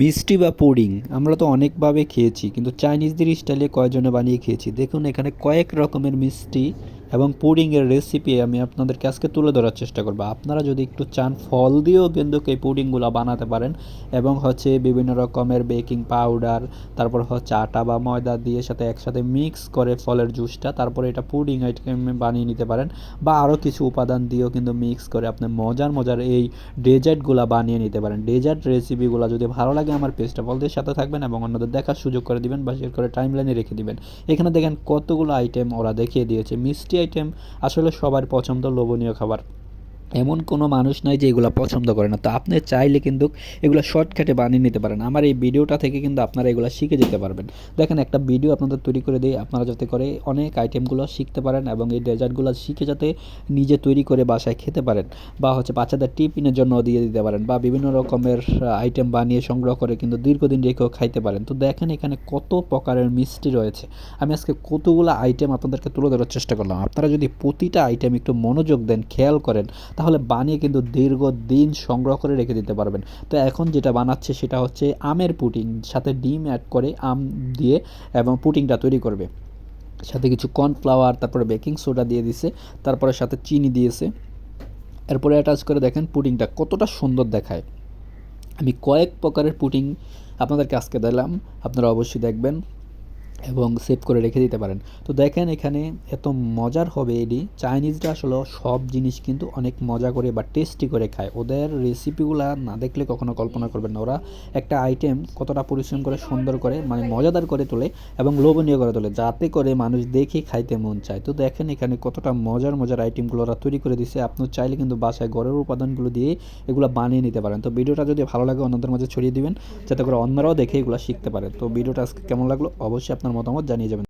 মিষ্টি বা পুডিং, আমরা তো অনেকভাবে খেয়েছি, কিন্তু চাইনিজদের স্টাইলে কয়জনে বানিয়ে খেয়েছি? দেখুন এখানে কয়েক রকমের মিষ্টি এবং পুডিংয়ের রেসিপি আমি আপনাদেরকে আজকে তুলে ধরার চেষ্টা করব। আপনারা যদি একটু চান, ফল দিয়েও কিন্তু এই পুডিংগুলো বানাতে পারেন এবং হচ্ছে বিভিন্ন রকমের বেকিং পাউডার তারপর হচ্ছে আটা বা ময়দা দিয়ে সাথে একসাথে মিক্স করে ফলের জুসটা তারপরে এটা পুডিং আইটেম বানিয়ে নিতে পারেন বা আরও কিছু উপাদান দিয়েও কিন্তু মিক্স করে আপনি মজার মজার এই ডেজার্টগুলো বানিয়ে নিতে পারেন। ডেজার্ট রেসিপিগুলো যদি ভালো লাগে আমার পেজটা ফলদের সাথে থাকবেন এবং অন্যদের দেখার সুযোগ করে দিবেন বা শেয়ার করে টাইম লাইনে রেখে দিবেন। এখানে দেখেন কতগুলো আইটেম ওরা দেখিয়ে দিয়েছে। মিষ্টি আইটেম আসলে সবার পছন্দ লোভনীয় খাবার। এমন কোনো মানুষ নাই যে এগুলো পছন্দ করে না। তো আপনি চাইলে কিন্তু এগুলো শর্টকাটে বানিয়ে নিতে পারেন। আমার এই ভিডিওটা থেকে কিন্তু আপনারা এগুলো শিখে যেতে পারবেন। দেখেন, একটা ভিডিও আপনাদের তৈরি করে দিই। আপনারা যাতে করে অনেক আইটেমগুলো শিখতে পারেন এবং এই ডেজার্টগুলো শিখে যাতে নিজে তৈরি করে বাসায় খেতে পারেন বা হচ্ছে বাচ্চাদের টিফিনের জন্য দিয়ে দিতে পারেন বা বিভিন্ন রকমের আইটেম বানিয়ে সংগ্রহ করে কিন্তু দীর্ঘদিন রেখেও খাইতে পারেন। তো দেখেন, এখানে কত প্রকারের মিষ্টি রয়েছে। আমি আজকে কতগুলো আইটেম আপনাদেরকে তুলে ধরার চেষ্টা করলাম। আপনারা যদি প্রতিটা আইটেম একটু মনোযোগ দেন, খেয়াল করেন তাহলে বানিয়ে কিন্তু দীর্ঘদিন সংগ্রহ করে রেখে দিতে পারবেন। তো এখন যেটা বানাচ্ছে সেটা হচ্ছে আমের পুটিং সাথে ডিম অ্যাড করে আম দিয়ে এবং পুটিংটা তৈরি করবে। সাথে কিছু কর্নফ্লাওয়ার তারপরে বেকিং সোডা দিয়ে দিছে, তারপরে সাথে চিনি দিয়েছে। এরপরে অ্যাটাচ করে দেখেন পুডিংটা কতটা সুন্দর দেখায়। আমি কয়েক প্রকারের পুডিং আপনাদেরকে আজকে দিলাম, আপনারা অবশ্যই দেখবেন। এবং সেভ করে রেখে দিতে পারেন। তো দেখেন এখানে এত মজার হবে এটি। চাইনিজরা আসলে সব জিনিস কিন্তু অনেক মজা করে বা টেস্টি করে খায়। ওদের রেসিপিগুলা না দেখলে কখনো কল্পনা করবেন না। ওরা একটা আইটেম কতটা পরিশ্রম করে সুন্দর করে মানে মজাদার করে তোলে এবং লোভনীয় করে তোলে, যাতে করে মানুষ দেখে খাইতে মন চায়। তো দেখেন এখানে কতটা মজার মজার আইটেমগুলো ওরা তৈরি করে দিছে। আপনি চাইলে কিন্তু বাসায় ঘরের উপাদানগুলো দিয়ে এগুলো বানিয়ে নিতে পারেন। তো ভিডিওটা যদি ভালো লাগে, অন্যদের মাঝে ছড়িয়ে দিবেন, যাতে করে অন্যরাও দেখে এগুলো শিখতে পারে। তো ভিডিওটা আজকে কেমন লাগল? অবশ্যই আপনার মতামত জানিয়ে যাবেন।